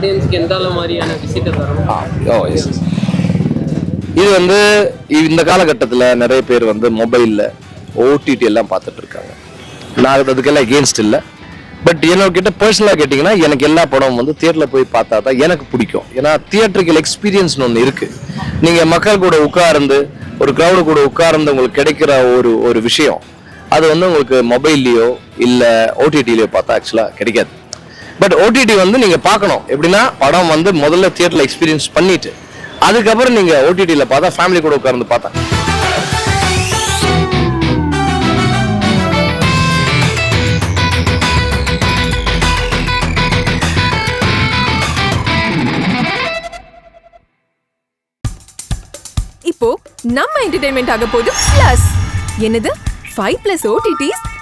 ஆடியன்ஸ்க்கு எந்த மாதிரியான விஷயத்தை தரணும் ஓ எஸ் இது வந்து இந்த காலகட்டத்தில் நிறைய பேர் வந்து மொபைலில் ஓடிடி எல்லாம் பார்த்துட்டு இருக்காங்க. நான் அதுக்கெல்லாம் எகேன்ஸ்ட் இல்லை. பட் என்னோட பர்சனலாக கேட்டிங்கன்னா எனக்கு எல்லா படமும் வந்து தியேட்டரில் போய் பார்த்தா தான் எனக்கு பிடிக்கும். ஏன்னா தியேட்டரிக்கல் எக்ஸ்பீரியன்ஸ்னு ஒன்று இருக்குது நீங்கள் மக்கள் கூட உட்கார்ந்து ஒரு க்ரௌடு கூட உட்கார்ந்து உங்களுக்கு கிடைக்கிற ஒரு ஒரு விஷயம். அது வந்து உங்களுக்கு மொபைல்லையோ இல்லை ஓடிடிலையோ பார்த்தா ஆக்சுவலாக கிடைக்காது. பட் ஓடிடி வந்து நீங்க பார்க்கணும். எப்படின்னா படம் வந்து முதல்ல தியேட்டரில் எக்ஸ்பீரியன்ஸ் பண்ணிட்டு அதுக்கப்புறம் நீங்க ஓடிடியில் பார்த்தா ஃபேமிலி கூட உட்கார்ந்து பார்த்தா. இப்போ நம்ம என்டர்டைன்மெண்ட் ஆக போகுது பிளஸ் என்னது? Five plus OTTs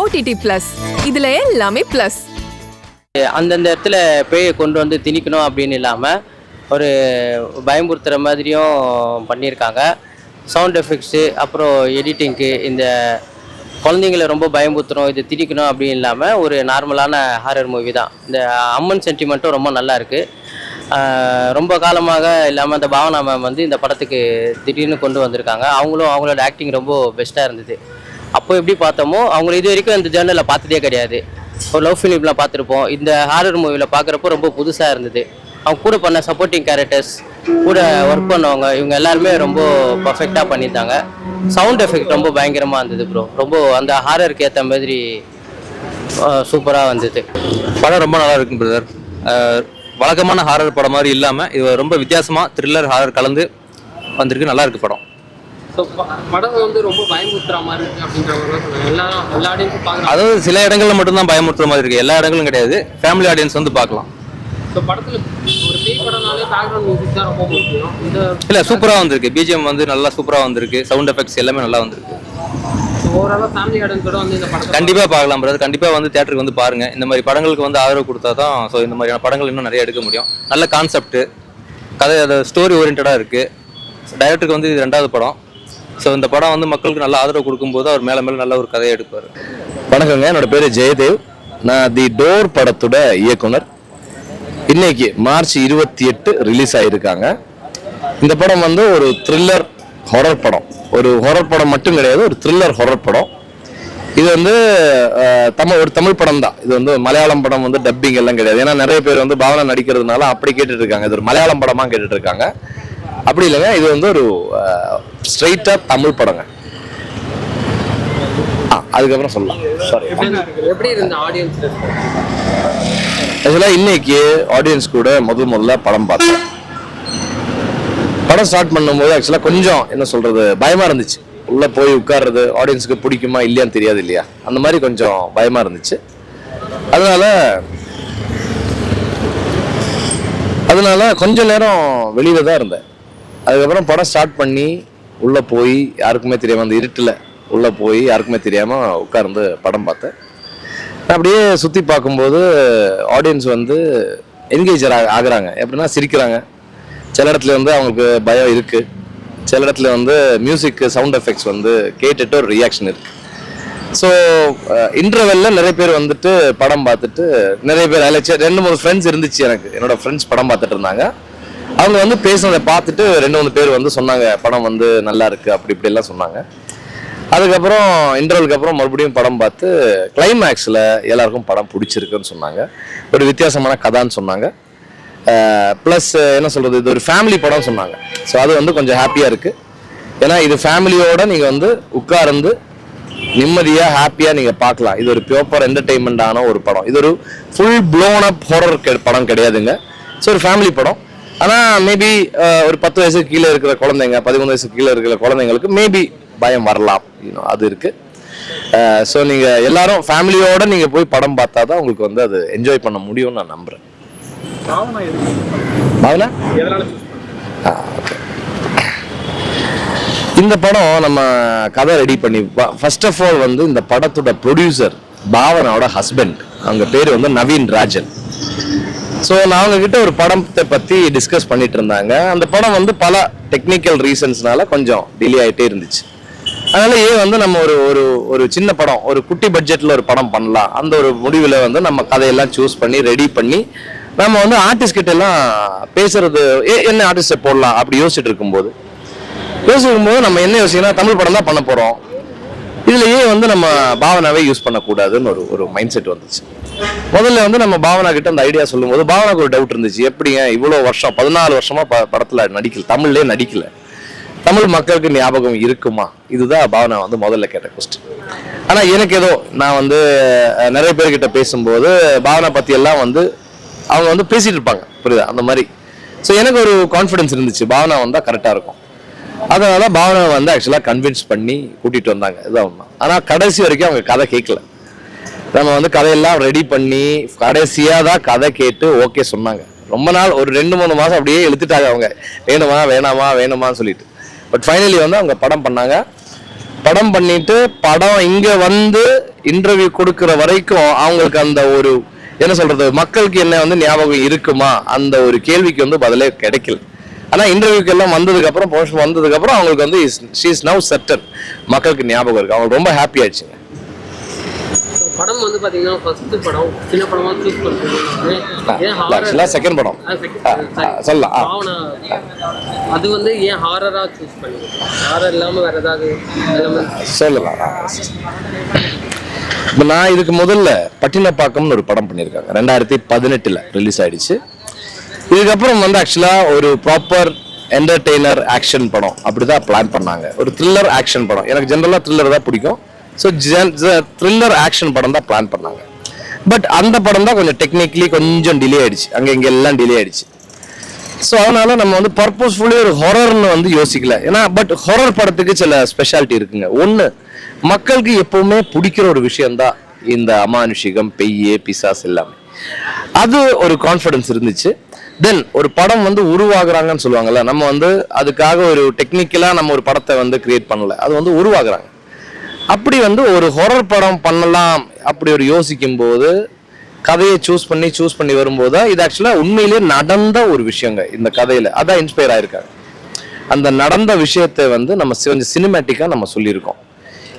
OTT plus இதுல எல்லாமே பிளஸ் அந்தந்த இடத்துல பேயை கொண்டு வந்து திணிக்கணும் அப்படின்னு இல்லாமல் ஒரு பயமுறுத்துகிற மாதிரியும் பண்ணியிருக்காங்க. சவுண்ட் எஃபெக்ட்ஸு அப்புறம் எடிட்டிங்க்கு இந்த குழந்தைங்கள ரொம்ப பயமுறுத்துறோம் இது திணிக்கணும் அப்படின்னு இல்லாமல் ஒரு நார்மலான ஹாரர் மூவி தான். இந்த அம்மன் சென்டிமெண்ட்டும் ரொம்ப நல்லா இருக்குது ரொம்ப காலமாக இல்லாமல் இந்த பாவனா மேம் வந்து இந்த படத்துக்கு திடீர்னு கொண்டு வந்திருக்காங்க. அவங்களும் அவங்களோட ஆக்டிங் ரொம்ப பெஸ்ட்டாக இருந்தது. அப்போ எப்படி பார்த்தோமோ அவங்க இது வரைக்கும் இந்த ஜேர்னலில் பார்த்ததே கிடையாது. ஒரு லவ் ஃபிலிம்லாம் பார்த்துருப்போம். இந்த ஹாரர் மூவியில் பார்க்குறப்போ ரொம்ப புதுசாக இருந்தது. அவங்க கூட பண்ண சப்போர்ட்டிங் கேரக்டர்ஸ் கூட ஒர்க் பண்ணவங்க இவங்க எல்லாருமே ரொம்ப பர்ஃபெக்டாக பண்ணியிருந்தாங்க. சவுண்ட் எஃபெக்ட் ரொம்ப பயங்கரமாக இருந்தது ப்ரோ ரொம்ப அந்த ஹாரருக்கு ஏற்ற மாதிரி சூப்பராக வந்தது. படம் ரொம்ப நல்லா இருக்கும் பிரதர் வழக்கமான ஹாரர் படம் மாதிரி இல்லாமல் இது ரொம்ப வித்தியாசமாக த்ரில்லர் ஹாரர் கலந்து வந்திருக்கு. நல்லா இருக்கு படம். ஸோ படம் வந்து ரொம்ப பயமுறுத்துற மாதிரி இருக்கு அப்படின்ற மாதிரி சொன்னாங்க எல்லாரும் எல்லா ஆடியன்ஸும் பார்க்குறாங்க அதாவது சில இடங்கள்ல மட்டும்தான் பயமுறுத்துற மாதிரி இருக்கு. எல்லா இடங்களும் கிடையாது. ஃபேமிலி ஆடியன்ஸ் வந்து பார்க்கலாம் ஸோ படத்தில் ஒரு பேய் படம்னாலே பேக்ரவுண்ட் மியூசிக் தான் ரொம்ப முக்கியம். இந்த இல்லை சூப்பராக வந்திருக்கு. பிஜிஎம் வந்து நல்லா சூப்பராக வந்திருக்கு. சவுண்ட் எஃபெக்ட்ஸ் எல்லாமே நல்லா வந்திருக்கு. கண்டிப்பாக பார்க்கலாம் பிரதர் கண்டிப்பாக வந்து தேட்டருக்கு வந்து பாருங்க. இந்த மாதிரி படங்களுக்கு வந்து ஆதரவு கொடுத்தா தான் ஸோ இந்த மாதிரியான படங்கள் இன்னும் நிறைய எடுக்க முடியும். நல்ல கான்செப்ட் கதை அது ஸ்டோரி ஓரியன்டாக இருக்கு. டைரக்டருக்கு வந்து இது ரெண்டாவது படம். ஸோ இந்த படம் வந்து மக்களுக்கு நல்ல ஆதரவு கொடுக்கும்போது அவர் மேலே மேலே நல்ல ஒரு கதையை எடுப்பார். வணக்கங்க என்னோட பேர் ஜெயதேவ். நான் தி டோர் படத்தோட இயக்குனர். இன்னைக்கு மார்ச் இருபத்தி எட்டு ரிலீஸ் ஆகியிருக்காங்க இந்த படம் வந்து ஒரு த்ரில்லர் ஹொரர் படம். ஒரு ஹொரர் படம் மட்டும் கிடையாது ஒரு த்ரில்லர் ஹொரர் படம். இது வந்து தமிழ் ஒரு தமிழ் படம் தான் இது வந்து மலையாளம் படம் வந்து டப்பிங் எல்லாம் கிடையாது. ஏன்னா நிறைய பேர் வந்து பாவனா நடிக்கிறதுனால அப்படி கேட்டுட்டு இருக்காங்க. இது ஒரு மலையாளம் படமாக கேட்டுட்டு இருக்காங்க. அப்படி இல்லைங்க இது வந்து ஒரு ஸ்ட்ரைட்டா தமிழ் படங்க. அதுக்கப்புறம் சொல்லலாம். சாரி ஆக்சுவலாக இன்னைக்கு ஆடியன்ஸ் கூட முதல் முதல்ல படம் பார்த்தேன். படம் ஸ்டார்ட் பண்ணும்போது ஆக்சுவலாக கொஞ்சம் என்ன சொல்றது பயமா இருந்துச்சு. உள்ள போய் உட்கார்றது ஆடியன்ஸுக்கு பிடிக்குமா இல்லையான்னு தெரியாது இல்லையா? அந்த மாதிரி கொஞ்சம் பயமா இருந்துச்சு. அதனால அதனால கொஞ்ச நேரம் வெளியில தான் இருந்தேன். அதுக்கப்புறம் படம் ஸ்டார்ட் பண்ணி உள்ளே போய் யாருக்குமே தெரியாமல் அந்த இருட்டில் உள்ளே போய் யாருக்குமே தெரியாமல் உட்கார்ந்து படம் பார்த்தேன். அப்படியே சுற்றி பார்க்கும்போது ஆடியன்ஸ் வந்து என்கேஜர் ஆகுறாங்க. எப்படின்னா சிரிக்கிறாங்க. சில இடத்துல வந்து அவங்களுக்கு பயம் இருக்குது சில இடத்துல வந்து மியூசிக் சவுண்ட் எஃபெக்ட்ஸ் வந்து கேட்டுட்டு ஒரு ரியாக்ஷன் இருக்கு. ஸோ இன்டர்வெல்ல நிறைய பேர் வந்துட்டு படம் பார்த்துட்டு நிறைய பேர் அதில் ரெண்டு மூணு ஃப்ரெண்ட்ஸ் இருந்துச்சு எனக்கு. என்னோட ஃப்ரெண்ட்ஸ் படம் பார்த்துட்டு இருந்தாங்க. அவங்க வந்து பேசுனதை பார்த்துட்டு ரெண்டு மூணு பேர் வந்து சொன்னாங்க படம் வந்து நல்லா இருக்கு அப்படி இப்படி எல்லாம் சொன்னாங்க. அதுக்கப்புறம் இன்டர்வலுக்கு அப்புறம் மறுபடியும் படம் பார்த்து கிளைமேக்ஸில் எல்லாருக்கும் படம் பிடிச்சிருக்குன்னு சொன்னாங்க. ஒரு வித்தியாசமான கதான்னு சொன்னாங்க. ப்ளஸ் என்ன சொல்கிறது இது ஒரு ஃபேமிலி படம் சொன்னாங்க. ஸோ அது வந்து கொஞ்சம் ஹாப்பியாக இருக்குது ஏன்னா இது ஃபேமிலியோட நீங்கள் வந்து உட்கார்ந்து நிம்மதியாக ஹாப்பியாக நீங்கள் பார்க்கலாம். இது ஒரு பியோப்பர் என்டர்டெயின்மெண்டான ஒரு படம். இது ஒரு ஃபுல் ப்ளோன் அப் ஹொரர் படம் கிடையாதுங்க. ஸோ ஒரு ஃபேமிலி படம். ஆனால் மேபி ஒரு பத்து வயசுக்கு கீழே இருக்கிற குழந்தைங்க பதிமூணு வயசுக்கு கீழே இருக்கிற குழந்தைங்களுக்கு மேபி பயம் வரலாம். You know, அது இருக்கு. ஸோ நீங்கள் எல்லாரும் ஃபேமிலியோட நீங்கள் போய் படம் பார்த்தா தான் உங்களுக்கு வந்து அது என்ஜாய் பண்ண முடியும்னு நான் நம்புகிறேன் பாவனா. இந்த படம் நம்ம கதை ரெடி பண்ணி ஃபர்ஸ்ட் ஆஃப் ஆல் வந்து இந்த படத்தோட ப்ரொடியூசர் பாவனாவோட ஹஸ்பண்ட் அவங்க பேர் வந்து நவீன் ராஜன். ஸோ நான் அவங்க கிட்ட ஒரு படத்தை பற்றி டிஸ்கஸ் பண்ணிட்டு இருந்தாங்க. அந்த படம் வந்து பல டெக்னிக்கல் ரீசன்ஸ்னால கொஞ்சம் டிலே ஆகிட்டே இருந்துச்சு. அதனால ஏன் வந்து நம்ம ஒரு ஒரு ஒரு சின்ன படம் ஒரு குட்டி பட்ஜெட்டில் ஒரு படம் பண்ணலாம். அந்த ஒரு முடிவில் வந்து நம்ம கதையெல்லாம் சூஸ் பண்ணி ரெடி பண்ணி நம்ம வந்து ஆர்டிஸ்ட் கிட்ட எல்லாம் பேசுறது ஏ என்ன ஆர்டிஸ்டை போடலாம்? அப்படி யோசிச்சுட்டு இருக்கும்போது. யோசிக்கும் போது நம்ம என்ன யோசிக்கணும் தமிழ் படம் தான் பண்ண போறோம். இதுலயே வந்து நம்ம பாவனாவே யூஸ் பண்ணக்கூடாதுன்னு ஒரு ஒரு மைண்ட் செட் வந்துச்சு. முதல்ல வந்து நம்ம பாவனா கிட்ட அந்த ஐடியா சொல்லும்போது பாவனாக்கு ஒரு டவுட் இருந்துச்சு. எப்படிங்க இவ்வளோ வருஷம் பதினாலு வருஷமா ப- படத்துல நடிக்கல தமிழ்லயே நடிக்கல. தமிழ் மக்களுக்கு ஞாபகம் இருக்குமா? இதுதான் பாவனா வந்து முதல்ல கேட்ட கொஸ்டின் ஆனா எனக்கு ஏதோ நான் வந்து நிறைய பேர்கிட்ட பேசும்போது பாவனா பத்தி எல்லாம் வந்து அவங்க வந்து பேசிட்டு இருப்பாங்க. புரியுதா? அந்த மாதிரி. ஸோ எனக்கு ஒரு கான்ஃபிடன்ஸ் இருந்துச்சு. பாவனா வந்தா கரெக்டா இருக்கும். அதனால பாவனை வந்து ஆக்சுவலாக கன்வின்ஸ் பண்ணி கூட்டிட்டு வந்தாங்க. இதுதான் உண்மை. ஆனால் கடைசி வரைக்கும் அவங்க கதை கேட்கல நம்ம வந்து கதையெல்லாம் ரெடி பண்ணி கடைசியாக தான் கதை கேட்டு ஓகே சொன்னாங்க. ரொம்ப நாள் ஒரு ரெண்டு மூணு மாதம் அப்படியே இழுத்துட்டாங்க அவங்க. வேணுமா வேணாமா வேணுமான்னு சொல்லிட்டு. பட் ஃபைனலி வந்து அவங்க படம் பண்ணாங்க. படம் பண்ணிட்டு படம் இங்கே வந்து இன்டர்வியூ கொடுக்குற வரைக்கும் அவங்களுக்கு அந்த ஒரு என்ன சொல்றது மக்களுக்கு என்ன வந்து ஞாபகம் இருக்குமா? அந்த ஒரு கேள்விக்கு வந்து பதிலே கிடைக்கல. ஆனால் இன்டர்வியூக்கு எல்லாம் வந்ததுக்கு அப்புறம் வந்ததுக்கப்புறம் வந்ததுக்கு அப்புறம் அவங்களுக்கு வந்து ஷீஸ் நவ் செட்டர் மக்களுக்கு ஞாபகம் இருக்கு. அவங்க ரொம்ப ஹாப்பி ஆயிடுச்சுங்க. படம் வந்து பாத்தீங்கன்னா ஃபர்ஸ்ட் படம் சின்ன படமா சூஸ் பண்ணுறது செகண்ட் படம். சொல்லலாம். அது வந்து ஏன் ஹாரரா சூஸ் பண்ணீங்க ஹாரர் இல்லாம வேற ஏதாவது? சொல்லலாம். இப்போ நான் இதுக்கு முதல்ல பட்டினப்பாக்கம்னு ஒரு படம் பண்ணியிருக்காங்க. ரெண்டாயிரத்தி பதினெட்டில் ரிலீஸ் ஆயிடுச்சு. இதுக்கப்புறம் வந்து ஆக்சுவலாக ஒரு ப்ராப்பர் என்டர்டெய்னர் ஆக்ஷன் படம். அப்படிதான் பிளான் பண்ணாங்க. ஒரு த்ரில்லர் ஆக்ஷன் படம். எனக்கு ஜென்ரலாக த்ரில்லர் தான் பிடிக்கும். ஸோ த்ரில்லர் ஆக்ஷன் படம் தான் பிளான் பண்ணாங்க. பட் அந்த படம் தான் கொஞ்சம் டெக்னிக்கலி கொஞ்சம் டிலே ஆயிடுச்சு. அங்கே இங்கே எல்லாம் டிலே ஆயிடுச்சு. ஸோ அதனால நம்ம வந்து பர்பஸ்ஃபுல்லி ஒரு ஹொரர்னு வந்து யோசிக்கல. ஏன்னா பட் ஹொரர் படத்துக்கு சில ஸ்பெஷாலிட்டி இருக்குங்க. ஒன்று மக்களுக்கு எப்பவுமே பிடிக்கிற ஒரு விஷயம்தான் இந்த அமானுஷிகம் பெய்யே பிசாஸ் எல்லாமே. அது ஒரு கான்ஃபிடன்ஸ் இருந்துச்சு. தென் ஒரு படம் வந்து உருவாகுறாங்கன்னு சொல்லுவாங்கல்ல நம்ம வந்து அதுக்காக ஒரு டெக்னிக்கலாக நம்ம ஒரு படத்தை வந்து கிரியேட் பண்ணல. அது வந்து உருவாகுறாங்க. அப்படி வந்து ஒரு ஹொரர் படம் பண்ணலாம் அப்படி ஒரு யோசிக்கும் போது கதையை சூஸ் பண்ணி சூஸ் பண்ணி வரும்போது இது ஆக்சுவலாக உண்மையிலேயே நடந்த ஒரு விஷயங்க இந்த கதையில. அதான் இன்ஸ்பயர் ஆயிருக்காங்க அந்த நடந்த விஷயத்தை வந்து நம்ம கொஞ்சம் சினிமேட்டிக்காக நம்ம சொல்லியிருக்கோம்.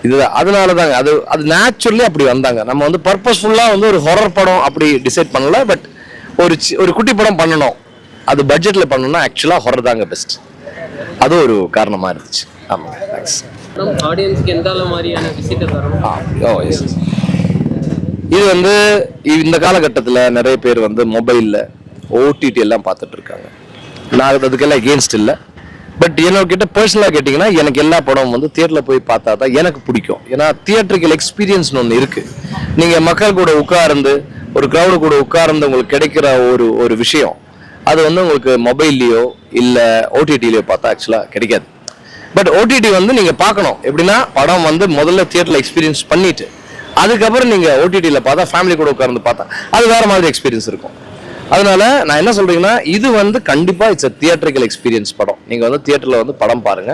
இது அதனால தாங்க அது அது நேச்சுரலி அப்படி வந்தாங்க. நம்ம வந்து பர்பஸ்ஃபுல்லாக வந்து ஒரு ஹொரர் படம் அப்படி டிசைட் பண்ணல பட் ஒரு சி- ஒரு குட்டி படம் பண்ணணும். அது பட்ஜெட்டில் பண்ணணும்னா ஆக்சுவலாக ஹொரர் தாங்க பெஸ்ட் அது ஒரு காரணமாக இருந்துச்சு. ஆமாங்க தேங்க்ஸ் ஆடியன்ஸ்க்கு எந்த மாதிரியான விசிட்டை ஓ எஸ் இது வந்து இந்த காலகட்டத்தில் நிறைய பேர் வந்து மொபைலில் ஓடிடி எல்லாம் பார்த்துட்டு இருக்காங்க. நான் அதுக்கெல்லாம் எகேன்ஸ்ட் இல்லை. பட் என்னோட பர்சனலாக கேட்டிங்கன்னா எனக்கு எல்லா படமும் வந்து தியேட்டரில் போய் பார்த்தா தான் எனக்கு பிடிக்கும். ஏன்னா தியேட்டரிக்கல் எக்ஸ்பீரியன்ஸ்னு ஒன்று இருக்குது நீங்கள் மக்கள் கூட உட்கார்ந்து ஒரு க்ரௌடு கூட உட்கார்ந்து உங்களுக்கு கிடைக்கிற ஒரு ஒரு விஷயம். அது வந்து உங்களுக்கு மொபைல்லையோ இல்லை ஓடிடிலையோ பார்த்தா ஆக்சுவலாக கிடைக்காது. பட் ஓடிடி வந்து நீங்க பார்க்கணும். எப்படின்னா படம் வந்து முதல்ல தியேட்டர்ல எக்ஸ்பீரியன்ஸ் பண்ணிட்டு அதுக்கப்புறம் நீங்க ஓடிடியில் பார்த்தா ஃபேமிலி கூட உட்கார்ந்து பார்த்தா அது வேற மாதிரி எக்ஸ்பீரியன்ஸ் இருக்கும். அதனால நான் என்ன சொல்றீங்கன்னா இது வந்து கண்டிப்பா இட்ஸ் தியேட்டரிக்கல் எக்ஸ்பீரியன்ஸ் படம். நீங்க வந்து தியேட்டர்ல வந்து படம் பாருங்க.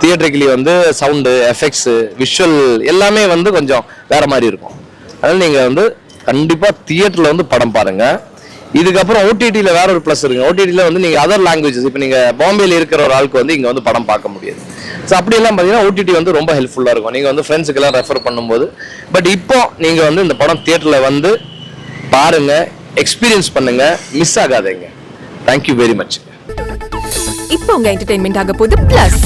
தியேட்டரிக்கலி வந்து சவுண்டு எஃபெக்ட்ஸ் விஷுவல் எல்லாமே வந்து கொஞ்சம் வேற மாதிரி இருக்கும். அதனால நீங்க வந்து கண்டிப்பா தியேட்டர்ல வந்து படம் பாருங்க. இதுக்கப்புறம் ஓடிடியில் வேற ஒரு ப்ளஸ் இருக்கு. ஓடிடியில் வந்து நீங்கள் அதர் லாங்குவேஜஸ் இப்போ நீங்கள் பாம்பேயில் இருக்கிற ஒரு ஆளுக்கு வந்து இங்கே வந்து படம் பார்க்க முடியாது. ஸோ அப்படியெல்லாம் பார்த்தீங்கன்னா ஓடிடி வந்து ரொம்ப ஹெல்ப்ஃபுல்லாக இருக்கும். நீங்கள் வந்து ஃப்ரெண்ட்ஸுக்கெல்லாம் ரெஃபர் பண்ணும்போது பட் இப்போ நீங்கள் வந்து இந்த படம் தியேட்டரில் வந்து பாருங்க எக்ஸ்பீரியன்ஸ் பண்ணுங்க மிஸ் ஆகாதீங்க. தேங்க்யூ வெரி மச் இப்போ உங்க என்டர்டைன்மெண்ட் ஆக போகுது plus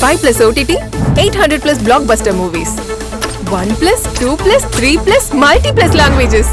five plus OTT eight hundred plus blockbuster movies one plus two plus three plus multi plus languages